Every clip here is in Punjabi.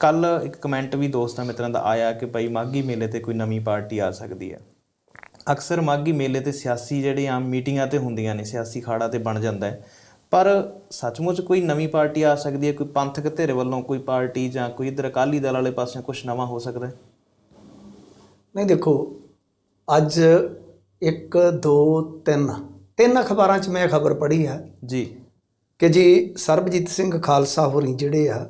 ਕੱਲ ਇੱਕ ਕਮੈਂਟ ਵੀ ਦੋਸਤਾਂ ਮਿੱਤਰਾਂ ਦਾ ਆਇਆ ਕਿ ਭਾਈ ਮਾਗੀ ਮੇਲੇ ਤੇ ਕੋਈ ਨਵੀਂ ਪਾਰਟੀ ਆ ਸਕਦੀ ਹੈ। ਅਕਸਰ ਮਾਗੀ ਮੇਲੇ ਤੇ ਸਿਆਸੀ ਜਿਹੜੇ ਆਮ ਮੀਟਿੰਗਾਂ ਤੇ ਹੁੰਦੀਆਂ ਨੇ ਸਿਆਸੀ ਖਾੜਾ ਤੇ ਬਣ ਜਾਂਦਾ ਹੈ। ਪਰ ਸੱਚਮੁੱਚ ਕੋਈ ਨਵੀਂ ਪਾਰਟੀ ਆ ਸਕਦੀ ਹੈ? ਕੋਈ ਪੰਥਕ ਧਿਰ ਵੱਲੋਂ ਕੋਈ ਪਾਰਟੀ ਜਾਂ ਕੋਈ ਇਧਰ ਅਕਾਲੀ ਦਲ ਵਾਲੇ ਪਾਸੇ ਕੁਝ ਨਵਾਂ ਹੋ ਸਕਦਾ ਹੈ? ਨਹੀਂ ਦੇਖੋ ਅੱਜ 1 2 3 ਤਿੰਨ ਅਖਬਾਰਾਂ 'ਚ ਮੈਂ ਖਬਰ ਪੜ੍ਹੀ ਹੈ ਜੀ। ਕਿ ਜੀ ਸਰਬਜੀਤ ਸਿੰਘ ਖਾਲਸਾ ਹੋਰੀ ਜਿਹੜੇ ਆ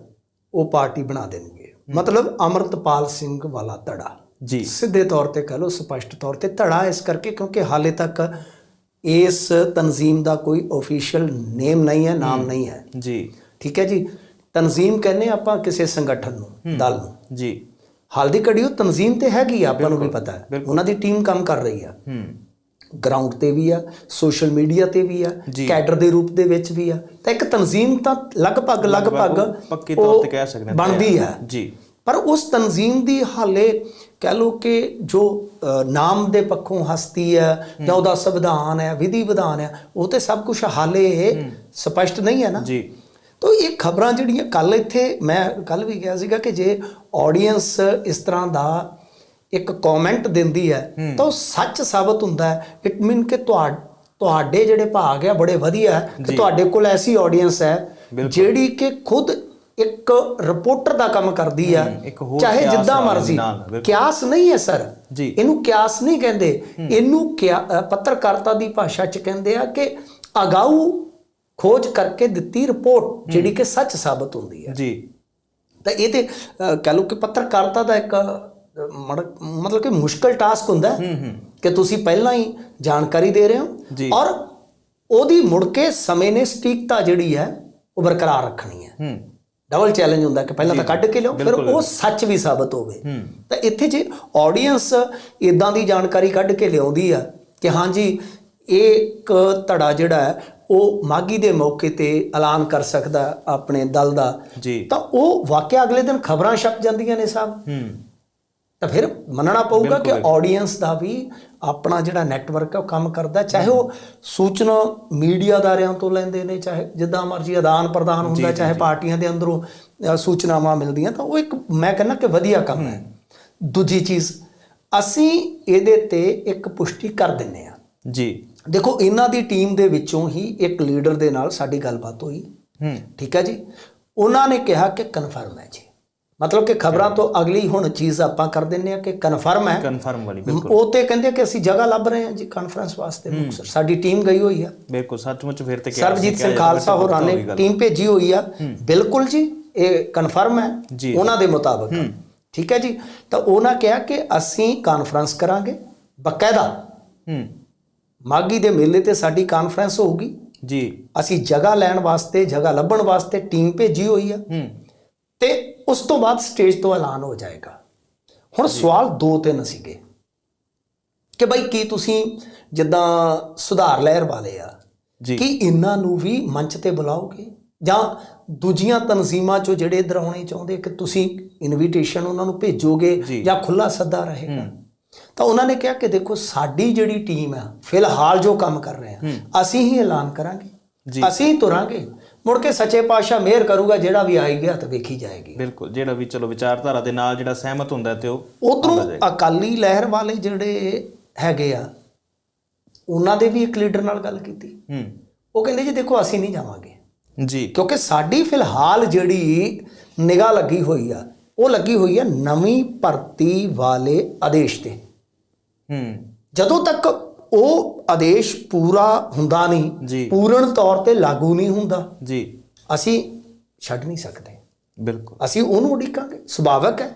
ਉਹ ਪਾਰਟੀ ਬਣਾ ਦੇਣਗੇ। ਮਤਲਬ ਅਮਰਤਪਾਲ ਸਿੰਘ ਵਾਲਾ ਧੜਾ। ਜੀ। ਸਿੱਧੇ ਤੌਰ ਤੇ ਕਹ ਲਓ ਸਪਸ਼ਟ ਤੌਰ ਤੇ ਧੜਾ ਇਸ ਕਰਕੇ ਕਿਉਂਕਿ ਹਾਲੇ ਤੱਕ ਇਸ ਤਨਜ਼ੀਮ ਦਾ ਕੋਈ ਅਫੀਸ਼ੀਅਲ ਨੇਮ ਨਹੀਂ ਹੈ ਨਾਮ ਨਹੀਂ ਹੈ। ਜੀ। ਠੀਕ ਹੈ ਜੀ? ਤਨਜ਼ੀਮ ਕਹਿੰਦੇ ਆਪਾਂ ਕਿਸੇ ਸੰਗਠਨ ਨੂੰ ਦਲ ਨੂੰ। ਜੀ। ਹਾਲ ਦੀ ਘੜੀ ਉਹ ਤਨਜ਼ੀਮ ਤੇ ਹੈਗੀ ਆ ਆਪਾਂ ਨੂੰ ਵੀ ਪਤਾ ਹੈ। ਉਹਨਾਂ ਦੀ ਟੀਮ ਕੰਮ ਕਰ ਰਹੀ ਆ। ਗਰਾਊਂਡ ਤੇ ਵੀ ਆ ਸੋਸ਼ਲ ਮੀਡੀਆ ਤੇ ਵੀ ਆ। ਕੈਡਰ ਦੇ ਰੂਪ ਦੇ ਵਿੱਚ ਵੀ ਆ। ਤਾਂ ਇੱਕ ਤਨਜ਼ੀਮ ਤਾਂ ਲਗਭਗ ਲਗਭਗ ਪੱਕੇ ਤੌਰ ਤੇ ਕਹਿ ਸਕਦੇ ਹਾਂ ਬਣਦੀ ਆ ਜੀ। ਪਰ ਉਸ ਤਨਜ਼ੀਮ ਦੀ ਹਾਲੇ ਕਹਿ ਲਓ ਕਿ ਜੋ ਨਾਮ ਦੇ ਪੱਖੋਂ ਹਸਤੀ ਹੈ ਜਾਂ ਉਹਦਾ ਸੰਵਿਧਾਨ ਹੈ ਵਿਧੀ ਵਿਧਾਨ ਹੈ ਉਹ ਤੇ ਸਭ ਕੁਝ ਹਾਲੇ ਸਪਸ਼ਟ ਨਹੀਂ ਹੈ ਨਾ। ਜੀ। ਤੋ ਇਹ ਖਬਰਾਂ ਜਿਹੜੀਆਂ ਕੱਲ ਇੱਥੇ ਮੈਂ ਕੱਲ ਵੀ ਕਿਹਾ ਸੀਗਾ ਕਿ ਜੇ ਆਡੀਅנס ਇਸ ਤਰ੍ਹਾਂ ਦਾ ਇੱਕ ਕਮੈਂਟ ਦਿੰਦੀ ਹੈ ਤਾਂ ਉਹ ਸੱਚ ਸਾਬਤ ਹੁੰਦਾ ਹੈ। ਇਟ ਮੀਨ ਕਿ ਤੁਹਾ ਤੁਹਾਡੇ ਜਿਹੜੇ ਭਾਗ ਆ ਬੜੇ ਵਧੀਆ ਹੈ। ਕਿ ਤੁਹਾਡੇ ਕੋਲ ਐਸੀ ਆਡੀਅנס ਹੈ ਜਿਹੜੀ ਕਿ ਖੁਦ ਇੱਕ ਰਿਪੋਰਟਰ ਦਾ ਕੰਮ ਕਰਦੀ ਆ ਚਾਹੇ ਜਿੱਦਾਂ ਮਰਜ਼ੀ। ਕਿਆਸ ਨਹੀਂ ਹੈ ਸਰ। ਇਹਨੂੰ ਕਿਆਸ ਨਹੀਂ ਕਹਿੰਦੇ। ਇਹਨੂੰ ਪੱਤਰਕਾਰਤਾ ਦੀ ਭਾਸ਼ਾ 'ਚ ਕਹਿੰਦੇ ਆ ਕਿ ਅਗਾਊ ਖੋਜ ਕਰਕੇ ਦਿੱਤੀ ਰਿਪੋਰਟ ਜਿਹੜੀ ਕਿ ਸੱਚ ਸਾਬਤ ਹੁੰਦੀ ਹੈ। ਜੀ। ਤਾਂ ਇਹ ਤੇ ਕਹਿ ਲਓ ਕਿ ਪੱਤਰਕਾਰਤਾ ਦਾ ਇੱਕ ਮਤਲਬ ਕਿ ਮੁਸ਼ਕਲ ਟਾਸਕ ਹੁੰਦਾ ਹੈ ਕਿ ਤੁਸੀਂ ਪਹਿਲਾਂ ਹੀ ਜਾਣਕਾਰੀ ਦੇ ਰਹੇ। ਹੋ ਔਰ ਉਹਦੀ ਮੁੜ ਕੇ ਸਮੇਂ ਨੇ ਸਟੀਕਤਾ ਜਿਹੜੀ ਹੈ ਉਹ ਬਰਕਰਾਰ ਰੱਖਣੀ ਹੈ। ਡਬਲ ਚੈਲੰਜ ਹੁੰਦਾ ਕਿ ਪਹਿਲਾਂ ਤਾਂ ਕੱਢ ਕੇ ਲਿਓ ਫਿਰ ਉਹ ਸੱਚ ਵੀ ਸਾਬਤ ਹੋਵੇ। ਤਾਂ ਇੱਥੇ ਜੇ ਆਡੀਅנס ਇਦਾਂ ਦੀ ਜਾਣਕਾਰੀ ਕੱਢ ਕੇ ਲਿਆਉਂਦੀ ਆ ਕਿ ਹਾਂਜੀ ਇਹ ਇੱਕ ਧੜਾ ਜਿਹੜਾ ਹੈ ਉਹ ਮਾਗੀ ਦੇ ਮੌਕੇ ਤੇ ਐਲਾਨ ਕਰ ਸਕਦਾ ਆਪਣੇ ਦਲ ਦਾ ਜੀ। ਤਾਂ ਉਹ ਵਾਕਿਆ ਅਗਲੇ ਦਿਨ ਖਬਰਾਂ ਛਪ ਜਾਂਦੀਆਂ ਨੇ ਸਾਹਿਬ। ਤਾਂ ਫਿਰ ਮੰਨਣਾ ਪਊਗਾ ਕਿ ਆਡੀਅנס ਦਾ ਵੀ ਆਪਣਾ ਜਿਹੜਾ ਨੈਟਵਰਕ ਹੈ ਉਹ ਕੰਮ ਕਰਦਾ ਚਾਹੇ ਉਹ ਸੂਚਨਾ ਮੀਡੀਆ ਅਦਾਰਿਆਂ ਤੋਂ ਲੈਂਦੇ ਨੇ ਚਾਹੇ ਜਿੱਦਾਂ ਮਰਜ਼ੀ ਆਦਾਨ ਪ੍ਰਦਾਨ ਹੁੰਦਾ ਚਾਹੇ ਪਾਰਟੀਆਂ ਦੇ ਅੰਦਰੋਂ ਸੂਚਨਾਵਾਂ ਮਿਲਦੀਆਂ ਤਾਂ ਉਹ ਇੱਕ ਮੈਂ ਕਹਿੰਦਾ ਕਿ ਵਧੀਆ ਕੰਮ ਹੈ। ਦੂਜੀ ਚੀਜ਼ ਅਸੀਂ ਇਹਦੇ ਤੇ ਇੱਕ ਪੁਸ਼ਟੀ ਕਰ ਦਿੰਨੇ ਆ ਜੀ। ਦੇਖੋ ਇਹਨਾਂ ਦੀ ਟੀਮ ਦੇ ਵਿੱਚੋਂ ਹੀ ਇੱਕ ਲੀਡਰ ਦੇ ਨਾਲ ਸਾਡੀ ਗੱਲਬਾਤ ਹੋਈ। ਹੂੰ। ਠੀਕ ਹੈ ਜੀ? ਉਹਨਾਂ ਨੇ ਕਿਹਾ ਕਿ ਕਨਫਰਮ ਹੈ ਜੀ। ਮਤਲਬ ਕਿ ਖਬਰਾਂ ਤੋਂ ਅਗਲੀ ਹੁਣ ਚੀਜ਼ ਆਪਾਂ ਕਰ ਦਿੰਨੇ ਆ ਕਿ ਕਨਫਰਮ ਹੈ। ਕਨਫਰਮ ਵਾਲੀ ਬਿਲਕੁਲ। ਉਹ ਤੇ ਕਹਿੰਦੇ ਕਿ ਅਸੀਂ ਜਗ੍ਹਾ ਲੱਭ ਰਹੇ ਹਾਂ ਜੀ ਕਾਨਫਰੰਸ ਵਾਸਤੇ ਮੁਕਤਸਰ। ਸਾਡੀ ਟੀਮ ਗਈ ਹੋਈ ਆ। ਬਿਲਕੁਲ ਸੱਚਮੁੱਚ ਫਿਰ ਤੇ ਕਿਹਾ ਸਰਬਜੀਤ ਸਿੰਘ ਖਾਲਸਾ ਹੋਰਾਂ ਨੇ। ਟੀਮ ਭੇਜੀ ਹੋਈ ਆ। ਬਿਲਕੁਲ ਜੀ ਇਹ ਕਨਫਰਮ ਹੈ। ਉਹਨਾਂ ਦੇ ਮੁਤਾਬਕ। ਠੀਕ ਹੈ ਜੀ? ਤਾਂ ਉਹਨਾਂ ਕਿਹਾ ਕਿ ਅਸੀਂ ਕਾਨਫਰੰਸ ਕਰਾਂਗੇ। ਬਕਾਇਦਾ। ਹੂੰ। ਮਾਗੀ ਦੇ ਮੇਲੇ ਤੇ ਸਾਡੀ ਕਾਨਫਰੰਸ ਹੋਊਗੀ। ਜੀ। ਅਸੀਂ ਜਗ੍ਹਾ ਲੈਣ ਵਾਸਤੇ ਜਗ੍ਹਾ ਲੱਭਣ ਵਾਸਤੇ ਟੀਮ ਭੇਜੀ ਹੋਈ ਆ। ਹੂੰ। ਤੇ ਉਸ ਤੋਂ ਬਾਅਦ ਸਟੇਜ ਤੋਂ ਐਲਾਨ ਹੋ ਜਾਏਗਾ। ਹੁਣ ਸਵਾਲ ਦੋ ਤਿੰਨ ਸੀਗੇ ਕਿ ਬਈ ਕੀ ਤੁਸੀਂ ਜਿੱਦਾਂ ਸੁਧਾਰ ਲਹਿਰ ਵਾਲੇ ਆ ਜੀ। ਕੀ ਇਹਨਾਂ ਨੂੰ ਵੀ ਮੰਚ ਤੇ ਬੁਲਾਓਗੇ? ਜਾਂ ਦੂਜੀਆਂ ਤਨਜ਼ੀਮਾਂ ਚੋਂ ਜਿਹੜੇ ਇੱਧਰ ਆਉਣੇ ਚਾਹੁੰਦੇ ਕਿ ਤੁਸੀਂ ਇਨਵੀਟੇਸ਼ਨ ਉਹਨਾਂ ਨੂੰ ਭੇਜੋਗੇ ਜੀ। ਖੁੱਲਾ ਸੱਦਾ ਰਹੇਗਾ? ਤਾਂ ਉਹਨਾਂ ਨੇ ਕਿਹਾ ਕਿ ਦੇਖੋ ਸਾਡੀ ਜਿਹੜੀ ਟੀਮ ਆ ਫਿਲਹਾਲ ਜੋ ਕੰਮ ਕਰ ਰਹੇ ਆ ਅਸੀਂ ਹੀ ਐਲਾਨ ਕਰਾਂਗੇ। ਅਸੀਂ ਹੀ ਤੁਰਾਂਗੇ। ਮੁੜ ਕੇ ਸੱਚੇ ਪਾਤਸ਼ਾਹ ਮਿਹਰ ਕਰੂਗਾ ਜਿਹੜਾ ਵੀ ਆਈ ਗਿਆ ਤਾਂ ਵੇਖੀ ਜਾਏਗੀ। ਬਿਲਕੁਲ ਜਿਹੜਾ ਵੀ ਚਲੋ ਵਿਚਾਰਧਾਰਾ ਦੇ ਨਾਲ ਜਿਹੜਾ ਸਹਿਮਤ ਹੁੰਦਾ ਤੇ ਉਹ ਉਧਰੋਂ ਅਕਾਲੀ ਲਹਿਰ ਵਾਲੇ ਜਿਹੜੇ ਹੈਗੇ ਆ ਉਹਨਾਂ ਦੇ ਵੀ ਇੱਕ ਲੀਡਰ ਨਾਲ ਗੱਲ ਕੀਤੀ। ਹੂੰ। ਉਹ ਕਹਿੰਦੇ ਜੀ ਦੇਖੋ ਅਸੀਂ ਨਹੀਂ ਜਾਵਾਂਗੇ। ਜੀ। ਕਿਉਂਕਿ ਸਾਡੀ ਫਿਲਹਾਲ ਜਿਹੜੀ ਨਿਗਾਹ ਲੱਗੀ ਹੋਈ ਆ ਉਹ ਲੱਗੀ ਹੋਈ ਆ ਨਵੀਂ ਭਰਤੀ ਵਾਲੇ ਆਦੇਸ਼ ਤੇ। ਹੂੰ। ਜਦੋਂ ਤੱਕ ਉਹ ਆਦੇਸ਼ ਪੂਰਾ ਹੁੰਦਾ। ਨਹੀਂ ਪੂਰਨ ਤੌਰ ਤੇ ਲਾਗੂ ਨਹੀਂ ਹੁੰਦਾ। ਜੀ। ਅਸੀਂ ਛੱਡ ਨਹੀਂ ਸਕਦੇ। ਬਿਲਕੁਲ। ਅਸੀਂ ਉਹਨੂੰ ਉਡੀਕਾਂਗੇ। ਸੁਭਾਵਕ ਹੈ।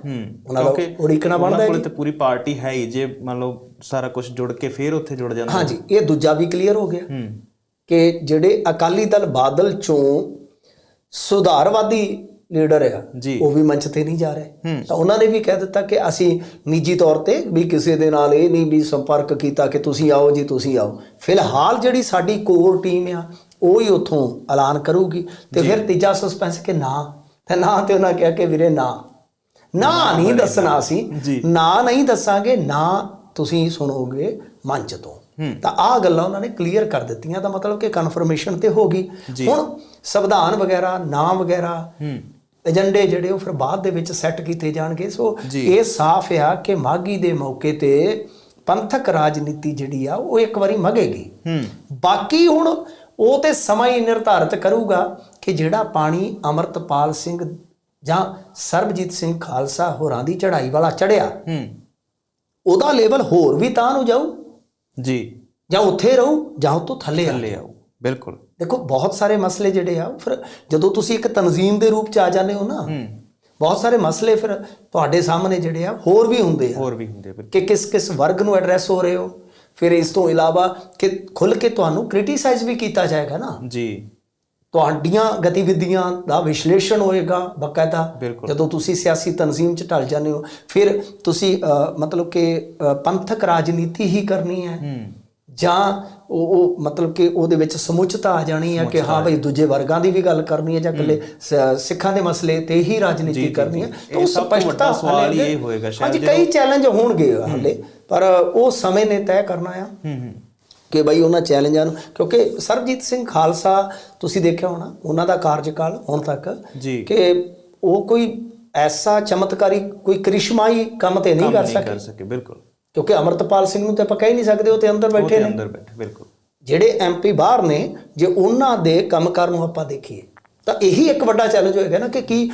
ਉਹਨਾਂ ਦਾ ਉਡੀਕਣਾ ਬਣਦਾ ਹੈ ਕੋਲ। ਤੇ ਪੂਰੀ ਪਾਰਟੀ ਹੈ ਹੀ। ਜੇ ਮੰਨ ਲਓ ਸਾਰਾ ਕੁਝ ਜੁੜ ਕੇ ਫੇਰ ਉੱਥੇ ਜੁੜ ਜਾਂਦਾ ਹਾਂਜੀ ਇਹ ਦੂਜਾ ਵੀ ਕਲੀਅਰ ਹੋ ਗਿਆ। ਕਿ ਜਿਹੜੇ ਅਕਾਲੀ ਦਲ ਬਾਦਲ ਚੋਂ ਸੁਧਾਰਵਾਦੀ ਲੀਡਰ ਆ। ਉਹ ਵੀ ਮੰਚ ਤੇ ਨਹੀਂ ਜਾ ਰਹੇ। ਤਾਂ ਉਹਨਾਂ ਨੇ ਵੀ ਕਹਿ ਦਿੱਤਾ ਕਿ ਅਸੀਂ ਨਿੱਜੀ ਤੌਰ ਤੇ ਵੀ ਕਿਸੇ ਦੇ ਨਾਲ ਇਹ ਨਹੀਂ ਵੀ ਸੰਪਰਕ ਕੀਤਾ ਕਿ ਤੁਸੀਂ ਆਓ ਜੀ ਤੁਸੀਂ ਆਓ। ਫਿਲਹਾਲ ਜਿਹੜੀ ਸਾਡੀ ਕੋਰ ਟੀਮ ਆ ਉਹ ਹੀ ਉਥੋਂ ਐਲਾਨ ਕਰੂਗੀ। ਤੇ ਫਿਰ ਤੀਜਾ ਸਸਪੈਂਸ ਕਿ ਨਾ ਤੇ ਨਾ ਤੇ ਉਹਨਾਂ ਕਿਹਾ ਕਿ ਵੀਰੇ ਨਾ। ਨਾ ਨਹੀਂ ਦੱਸਣਾ ਜੀ। ਨਾ ਨਹੀਂ ਦੱਸਾਂਗੇ ਨਾ ਤੁਸੀਂ ਸੁਣੋਗੇ ਮੰਚ ਤੋਂ। ਤਾਂ ਆਹ ਗੱਲਾਂ ਉਹਨਾਂ ਨੇ ਕਲੀਅਰ ਕਰ ਦਿੱਤੀਆਂ। ਤਾਂ ਮਤਲਬ ਕਿ ਕਨਫਰਮੇਸ਼ਨ ਤੇ ਹੋ ਗਈ। ਹੁਣ ਸੰਵਿਧਾਨ ਵਗੈਰਾ ਨਾਮ ਵਗੈਰਾ ਏਜੰਡੇ ਜਿਹੜੇ ਉਹ ਫਿਰ ਬਾਅਦ ਦੇ ਵਿੱਚ ਸੈੱਟ ਕੀਤੇ ਜਾਣਗੇ। ਸੋ। ਇਹ ਸਾਫ਼ ਆ ਕਿ ਮਾਗੀ ਦੇ ਮੌਕੇ ਤੇ ਪੰਥਕ ਰਾਜਨੀਤੀ ਜਿਹੜੀ ਆ ਉਹ ਇੱਕ ਵਾਰੀ ਮਗੇਗੀ। ਹੂੰ। ਬਾਕੀ ਹੁਣ ਉਹ ਤੇ ਸਮਾਂ ਹੀ ਨਿਰਧਾਰਿਤ ਕਰੂਗਾ ਕਿ ਜਿਹੜਾ ਪਾਣੀ ਅਮਰਤਪਾਲ ਸਿੰਘ ਜਾਂ ਸਰਬਜੀਤ ਸਿੰਘ ਖਾਲਸਾ ਹੋਰਾਂ ਦੀ ਚੜ੍ਹਾਈ ਵਾਲਾ ਚੜਿਆ ਹੂੰ। ਉਹਦਾ ਲੈਵਲ ਹੋਰ ਵੀ ਤਾਂ ਨੂੰ ਜਾਊ? ਜੀ। ਜਾਂ ਉੱਥੇ ਰਹੂ ਜਾਂ ਉਹ ਤੋਂ ਥੱਲੇ ਆ। ਥੱਲੇ ਆਓ ਬਿਲਕੁਲ। ਦੇਖੋ ਬਹੁਤ ਸਾਰੇ ਮਸਲੇ ਜਿਹੜੇ ਆ ਫਿਰ ਜਦੋਂ ਤੁਸੀਂ ਇੱਕ ਤਨਜ਼ੀਮ ਦੇ ਰੂਪ ਚ ਆ ਜਾਂਦੇ ਹੋ ਨਾ ਬਹੁਤ ਸਾਰੇ ਮਸਲੇ ਫਿਰ ਤੁਹਾਡੇ ਸਾਹਮਣੇ ਜਿਹੜੇ ਆ ਹੋਰ ਵੀ ਹੁੰਦੇ ਆ। ਹੋਰ ਵੀ ਹੁੰਦੇ ਕਿ ਕਿਸ ਕਿਸ ਵਰਗ ਨੂੰ ਐਡਰੈਸ ਹੋ ਰਹੇ ਹੋ? ਫਿਰ ਇਸ ਤੋਂ ਇਲਾਵਾ ਕਿ ਖੁੱਲ ਕੇ ਤੁਹਾਨੂੰ ਕ੍ਰਿਟੀਸਾਈਜ਼ ਵੀ ਕੀਤਾ ਜਾਏਗਾ ਨਾ। ਜੀ। ਤੁਹਾਡੀਆਂ ਗਤੀਵਿਧੀਆਂ ਦਾ ਵਿਸ਼ਲੇਸ਼ਣ ਹੋਏਗਾ ਬਕਾਇਦਾ। ਜਦੋਂ ਤੁਸੀਂ ਸਿਆਸੀ ਤਨਜ਼ੀਮ ਚ ਢਲ ਜਾਂਦੇ ਹੋ ਫਿਰ ਤੁਸੀਂ ਮਤਲਬ ਕਿ ਪੰਥਕ ਰਾਜਨੀਤੀ ਹੀ ਕਰਨੀ ਹੈ। ਹੂੰ। ਜਾਂ ਉਹ ਉਹ ਮਤਲਬ ਕਿ ਉਹਦੇ ਵਿੱਚ ਸਮੁੱਚਤਾ ਆ ਜਾਣੀ ਹੈ ਕਿ ਹਾਂ ਭਾਈ ਦੂਜੇ ਵਰਗਾਂ ਦੀ ਵੀ ਗੱਲ ਕਰਨੀ ਹੈ ਜਾਂ ਇਕੱਲੇ ਸਿੱਖਾਂ ਦੇ ਮਸਲੇ ਤੇ ਹੀ ਰਾਜਨੀਤੀ ਕਰਨੀ ਹੈ ਤਾਂ ਉਹ ਸਪਸ਼ਟਤਾ ਸਵਾਲ ਇਹ ਹੋਏਗਾ ਸ਼ਾਇਦ ਕਈ ਚੈਲੰਜ ਹੋਣਗੇ ਹਾਲੇ ਪਰ ਉਹ ਸਮੇਂ ਨੇ ਤੈਅ ਕਰਨਾ ਆ। ਹੂੰ ਹੂੰ। ਕਿ ਬਈ ਉਹਨਾਂ ਚੈਲੰਜਾਂ ਨੂੰ ਕਿਉਂਕਿ ਸਰਬਜੀਤ ਸਿੰਘ ਖਾਲਸਾ ਤੁਸੀਂ ਦੇਖਿਆ ਹੋਣਾ ਉਹਨਾਂ ਦਾ ਕਾਰਜਕਾਲ ਹੁਣ ਤੱਕ ਕਿ ਉਹ ਕੋਈ ਐਸਾ ਚਮਤਕਾਰੀ ਕੋਈ ਕ੍ਰਿਸ਼ਮਾਈ ਕੰਮ ਤੇ ਨਹੀਂ ਕਰ ਸਕੇ ਬਿਲਕੁਲ। ਕਿਉਂਕਿ ਅਮਰਤਪਾਲ ਸਿੰਘ ਨੂੰ ਤੇ ਆਪਾਂ ਕਹਿ ਨਹੀਂ ਸਕਦੇ ਉਹ ਤੇ ਅੰਦਰ ਬੈਠੇ ਨੇ। ਅੰਦਰ ਬੈਠੇ ਬਿਲਕੁਲ। ਜਿਹੜੇ ਐਮਪੀ ਬਾਹਰ ਨੇ ਜੇ ਉਹਨਾਂ ਦੇ ਕੰਮਕਾਰ ਨੂੰ ਆਪਾਂ ਦੇਖੀਏ ਤਾਂ ਇਹੀ ਇੱਕ ਵੱਡਾ ਚੈਲੰਜ ਹੋਏਗਾ ਨਾ ਕਿ ਕੀ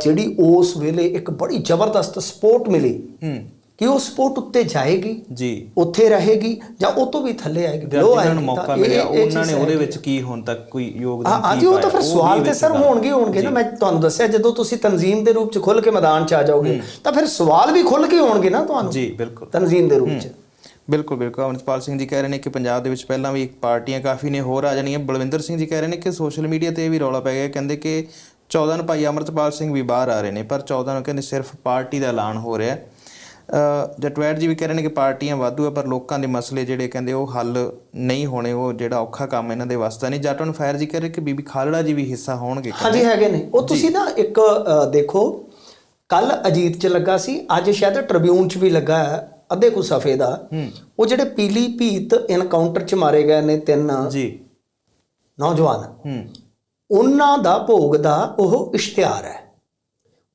ਜਿਹੜੀ ਉਸ ਵੇਲੇ ਇੱਕ ਬੜੀ ਜ਼ਬਰਦਸਤ ਸਪੋਰਟ ਮਿਲੀ ਹੂੰ। ਕਿ ਉਹ ਸਪੋਰਟ ਉੱਤੇ ਜਾਏਗੀ ਜੀ। ਉੱਥੇ ਰਹੇਗੀ ਜਾਂ ਉਹ ਤੋਂ ਵੀ ਥੱਲੇ ਆਏਗੀ below ਜਿਹਨਾਂ ਨੂੰ ਆਏਗੀ। ਮੌਕਾ ਮਿਲਿਆ ਉਹਨਾਂ ਨੇ। ਉਹਦੇ ਵਿੱਚ ਕੀ ਹੁਣ ਤੱਕ ਕੋਈ ਹਾਂ ਯੋਗਦਾਨ ਹਾਂਜੀ ਉਹ ਤਾਂ ਫਿਰ ਸਵਾਲ ਤੇ ਸਰ ਹੋਣਗੇ ਹੋਣਗੇ ਨਾ ਮੈਂ ਤੁਹਾਨੂੰ ਦੱਸਿਆ ਜਦੋਂ ਤੁਸੀਂ ਤਨਜ਼ੀਮ ਦੇ ਰੂਪ ਚ ਖੁੱਲ ਕੇ ਮੈਦਾਨ ਚ ਆ ਜਾਓਗੇ ਤਾਂ ਫਿਰ ਸਵਾਲ ਵੀ ਖੁੱਲ ਕੇ ਹੋਣਗੇ ਨਾ ਤੁਹਾਨੂੰ ਜੀ ਬਿਲਕੁਲ। ਤਨਜ਼ੀਮ ਦੇ ਰੂਪ ਚ। ਬਿਲਕੁਲ ਬਿਲਕੁਲ। ਅਮਰਿਤਪਾਲ ਸਿੰਘ ਜੀ ਕਹਿ ਰਹੇ ਨੇ ਕਿ ਪੰਜਾਬ ਦੇ ਵਿੱਚ ਪਹਿਲਾਂ ਵੀ ਪਾਰਟੀਆਂ ਕਾਫੀ ਨੇ ਹੋਰ ਆ ਜਾਣੀਆਂ। ਬਲਵਿੰਦਰ ਸਿੰਘ ਜੀ ਕਹਿ ਰਹੇ ਨੇ ਕਿ ਸੋਸ਼ਲ ਮੀਡੀਆ ਤੇ ਵੀ ਰੌਲਾ ਪੈ ਗਿਆ ਕਹਿੰਦੇ ਕਿ 14 ਨੂੰ ਭਾਈ ਅਮਰਿਤਪਾਲ ਸਿੰਘ ਵੀ ਬਾਹਰ ਆ ਰਹੇ ਨੇ ਪਰ 14 ਨੂੰ ਕਹਿੰਦੇ ਸਿਰਫ ਪਾਰਟੀ ਦਾ ਐਲਾਨ ਹੋ ਰਿਹਾ। ਹੈ ਅ, ਜਟਵੈਰ ਜੀ ਵੀ ਕਹਿ ਰਹੇ ਨੇ ਕਿ ਪਾਰਟੀਆਂ ਵਾਧੂ ਆ ਪਰ ਲੋਕਾਂ ਦੇ ਮਸਲੇ ਜਿਹੜੇ ਕਹਿੰਦੇ ਉਹ ਹੱਲ ਨਹੀਂ ਹੋਣੇ ਉਹ ਜਿਹੜਾ ਔਖਾ ਕੰਮ ਇਹਨਾਂ ਦੇ ਵਾਸਤੇ ਨਹੀਂ। ਜੱਟ ਫਾਇਰ ਜੀ ਕਹਿ ਰਹੇ ਕਿ ਬੀਬੀ ਖਾਲੜਾ ਜੀ ਵੀ ਹਿੱਸਾ ਹੋਣਗੇ ਹਾਂਜੀ ਹੈਗੇ ਨੇ। ਉਹ ਤੁਸੀਂ ਨਾ ਇੱਕ ਦੇਖੋ ਕੱਲ ਅਜੀਤ ਚ ਲੱਗਾ ਸੀ ਅੱਜ ਸ਼ਾਇਦ ਟ੍ਰਿਬਿਊਨ ਚ ਵੀ ਲੱਗਾ ਹੈ ਅੱਧੇ ਕੁ ਸਫੇ ਦਾ। ਉਹ ਜਿਹੜੇ ਪੀਲੀ ਭੀਤ ਐਨਕਾਊਂਟਰ ਚ ਮਾਰੇ ਗਏ ਨੇ ਤਿੰਨ ਜੀ। ਨੌਜਵਾਨ। ਉਹਨਾਂ ਦਾ ਭੋਗ ਦਾ ਉਹ ਇਸ਼ਤਿਹਾਰ ਹੈ।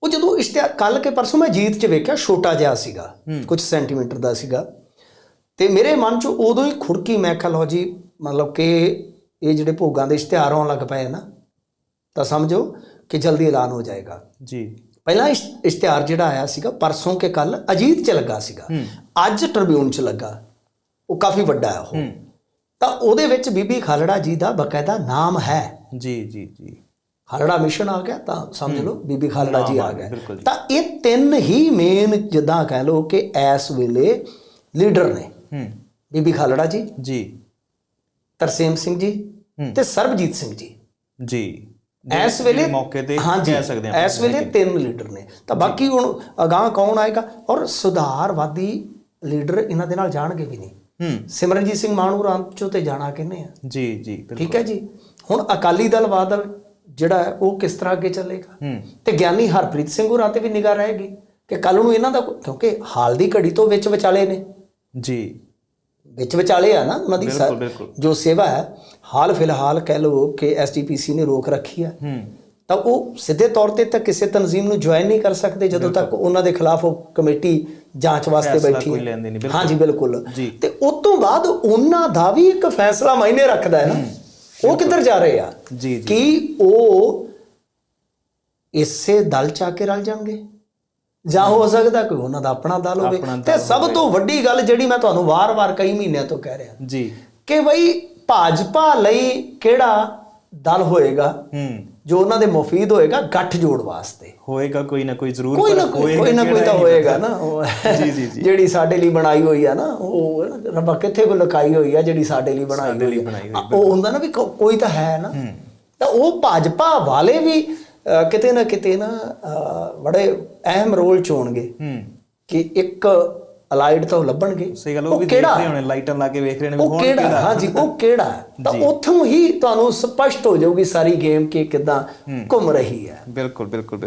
ਉਹ ਜਦੋਂ ਇਸ਼ਤਿਹਾਰ ਕੱਲ ਕੇ ਪਰਸੋਂ ਮੈਂ ਜੀਤ 'ਚ ਵੇਖਿਆ ਛੋਟਾ ਜਿਹਾ ਸੀਗਾ ਕੁਝ ਸੈਂਟੀਮੀਟਰ ਦਾ ਸੀਗਾ। ਤੇ ਮੇਰੇ ਮਨ 'ਚ ਉਦੋਂ ਹੀ ਖੁੜਕੀ ਮੈਂ ਕਿਹਾ ਲਓ ਜੀ ਮਤਲਬ ਕਿ ਇਹ ਜਿਹੜੇ ਭੋਗਾਂ ਦੇ ਇਸ਼ਤਿਹਾਰ ਆਉਣ ਲੱਗ ਪਏ ਨਾ ਤਾਂ ਸਮਝੋ ਕਿ ਜਲਦੀ ਐਲਾਨ ਹੋ ਜਾਏਗਾ। ਜੀ। ਪਹਿਲਾ ਇਸ਼- ਇਸ਼ਤਿਹਾਰ ਜਿਹੜਾ ਆਇਆ ਸੀਗਾ ਪਰਸੋਂ ਕੇ ਕੱਲ ਅਜੀਤ 'ਚ ਲੱਗਾ ਸੀਗਾ। ਅੱਜ ਟ੍ਰਿਬਿਊਨ 'ਚ ਲੱਗਾ। ਉਹ ਕਾਫੀ ਵੱਡਾ ਹੈ ਉਹ। ਤਾਂ ਉਹਦੇ ਵਿੱਚ ਬੀਬੀ ਖਾਲੜਾ ਜੀ ਦਾ ਬਕਾਇਦਾ ਨਾਮ ਹੈ। ਜੀ ਜੀ ਜੀ। ਖਾਲੜਾ ਮਿਸ਼ਨ ਆ ਗਿਆ ਤਾਂ ਸਮਝ ਲਓ ਬੀਬੀ ਖਾਲੜਾ ਜੀ ਆ ਗਏ। ਤਾਂ ਇਹ ਤਿੰਨ ਹੀ ਮੇਨ ਜਿੱਦਾਂ ਕਹਿ ਲਓ ਕਿ ਇਸ ਵੇਲੇ ਲੀਡਰ ਨੇ। ਹੂੰ। ਬੀਬੀ ਖਾਲੜਾ ਜੀ ਜੀ। ਤਰਸੇਮ ਸਿੰਘ ਜੀ। ਤੇ ਸਰਬਜੀਤ ਸਿੰਘ ਜੀ। ਜੀ। ਇਸ ਵੇਲੇ ਮੌਕੇ ਤੇ ਕਹਿ ਸਕਦੇ ਇਸ ਵੇਲੇ ਤਿੰਨ ਲੀਡਰ ਨੇ। ਤਾਂ ਬਾਕੀ ਹੁਣ ਅਗਾਹ ਕੌਣ ਆਏਗਾ? ਔਰ ਸੁਧਾਰਵਾਦੀ ਲੀਡਰ ਇਹਨਾਂ ਦੇ ਨਾਲ ਜਾਣਗੇ ਵੀ ਨਹੀਂ। ਹੂੰ। ਸਿਮਰਨਜੀਤ ਸਿੰਘ ਮਾਨੂ ਰਾਮ ਚੋਂ ਤੇ ਜਾਣਾ ਕਿੰਨੇ ਆ? ਜੀ ਜੀ ਠੀਕ ਹੈ ਜੀ। ਹੁਣ ਅਕਾਲੀ ਦਲ ਬਾਦਲ ਜਿਹੜਾ ਹੈ ਉਹ ਕਿਸ ਤਰ੍ਹਾਂ ਅੱਗੇ ਚੱਲੇਗਾ? ਤੇ ਗਿਆਨੀ ਹਰਪ੍ਰੀਤ ਸਿੰਘ ਹੋਰਾਂ ਤੇ ਵੀ ਨਿਗਾਹ ਰਹੇਗੀ ਕਿ ਕੱਲ ਨੂੰ ਇਹਨਾਂ ਦਾ ਕਿਉਂਕਿ ਹਾਲ ਦੀ ਘੜੀ ਤੋਂ ਵਿੱਚ ਵਿਚਾਲੇ ਨੇ। ਜੀ। ਵਿੱਚ ਵਿਚਾਲੇ ਆ ਨਾ ਉਹਨਾਂ ਦੀ ਜੋ ਸੇਵਾ ਹੈ ਹਾਲ ਫਿਲਹਾਲ ਕਹਿ ਲਓ ਕਿ ਐਸਟੀਪੀਸੀ ਨੇ ਰੋਕ ਰੱਖੀ ਹੈ। ਤਾਂ ਉਹ ਸਿੱਧੇ ਤੌਰ ਤੇ ਤਾਂ ਕਿਸੇ ਤਨਜ਼ੀਮ ਨੂੰ ਜੁਆਇਨ ਨਹੀਂ ਕਰ ਸਕਦੇ ਜਦੋਂ ਤੱਕ ਉਹਨਾਂ ਦੇ ਖਿਲਾਫ ਉਹ ਕਮੇਟੀ ਜਾਂਚ ਵਾਸਤੇ ਬੈਠੀ ਹੈ। ਹਾਂਜੀ ਬਿਲਕੁਲ। ਤੇ ਉਸ ਤੋਂ ਬਾਅਦ ਉਹਨਾਂ ਦਾ ਵੀ ਇੱਕ ਫੈਸਲਾ ਮਾਇਨੇ ਰੱਖਦਾ ਹੈ ਨਾ। ਉਹ ਕਿੱਧਰ ਜਾ ਰਹੇ ਆ? ਜੀ ਜੀ। ਕਿ ਉਹ ਇਸੇ ਦਲ ਚ ਆ ਕੇ ਰਲ ਜਾਣਗੇ? ਜਾਂ ਹੋ ਸਕਦਾ ਕੋਈ ਉਹਨਾਂ ਦਾ ਆਪਣਾ ਦਲ ਹੋਵੇ? ਤੇ ਸਭ ਤੋਂ ਵੱਡੀ ਗੱਲ ਜਿਹੜੀ ਮੈਂ ਤੁਹਾਨੂੰ ਵਾਰ-ਵਾਰ ਕਈ ਮਹੀਨਿਆਂ ਤੋਂ ਕਹਿ ਰਿਹਾ। ਜੀ। ਕਿ ਬਈ ਭਾਜਪਾ ਲਈ ਕਿਹੜਾ ਦਲ ਹੋਏਗਾ? ਹੂੰ। ਜੋ ਉਹਨਾਂ ਦੇ ਮੁਫੀਦ ਹੋਏਗਾ ਗੱਠ ਜੋੜ ਵਾਸਤੇ ਹੋਏਗਾ ਕੋਈ ਨਾ ਕੋਈ ਜ਼ਰੂਰ ਕੋਈ ਨਾ ਕੋਈ ਨਾ ਕੋਈ ਤਾਂ ਹੋਏਗਾ। ਨਾ ਜੀ, ਜੀ, ਜੀ। ਜਿਹੜੀ ਸਾਡੇ ਲਈ ਬਣਾਈ ਹੋਈ ਆ ਨਾ ਉਹ ਰੱਬਾ ਕਿੱਥੇ ਕੋ ਲੁਕਾਈ ਹੋਈ ਆ ਜਿਹੜੀ ਸਾਡੇ ਲਈ ਬਣਾਈ ਹੋਈ ਆ। ਉਹ ਹੁੰਦਾ ਨਾ ਵੀ ਕੋਈ ਤਾਂ ਹੈ ਨਾ ਤਾਂ ਉਹ ਭਾਜਪਾ ਵਾਲੇ ਵੀ ਕਿਤੇ ਨਾ ਕਿਤੇ ਨਾ ਬੜੇ ਅਹਿਮ ਰੋਲ ਚ ਹੋਣਗੇ ਹੂੰ ਕਿ ਇੱਕ ਅਲਾਈਡ ਤਾਂ ਉਹ ਲੱਭਣਗੇ। ਸਹੀ ਗੱਲ ਉਹ ਵੀ ਦੇਖ ਰਹੇ ਹੋਣੇ ਲਾਈਟਾਂ ਲਾ ਕੇ ਵੇਖ ਰਹੇ ਨੇ ਉਹ ਕਿਹੜਾ? ਹਾਂਜੀ ਉਹ ਕਿਹੜਾ? ਤਾਂ ਉੱਥੋਂ ਹੀ ਤੁਹਾਨੂੰ ਸਪਸ਼ਟ ਹੋ ਜਾਊਗੀ ਸਾਰੀ ਗੇਮ ਕਿ ਕਿਦਾਂ ਘੁੰਮ ਰਹੀ ਹੈ। ਬਿਲਕੁਲ ਬਿਲਕੁਲ।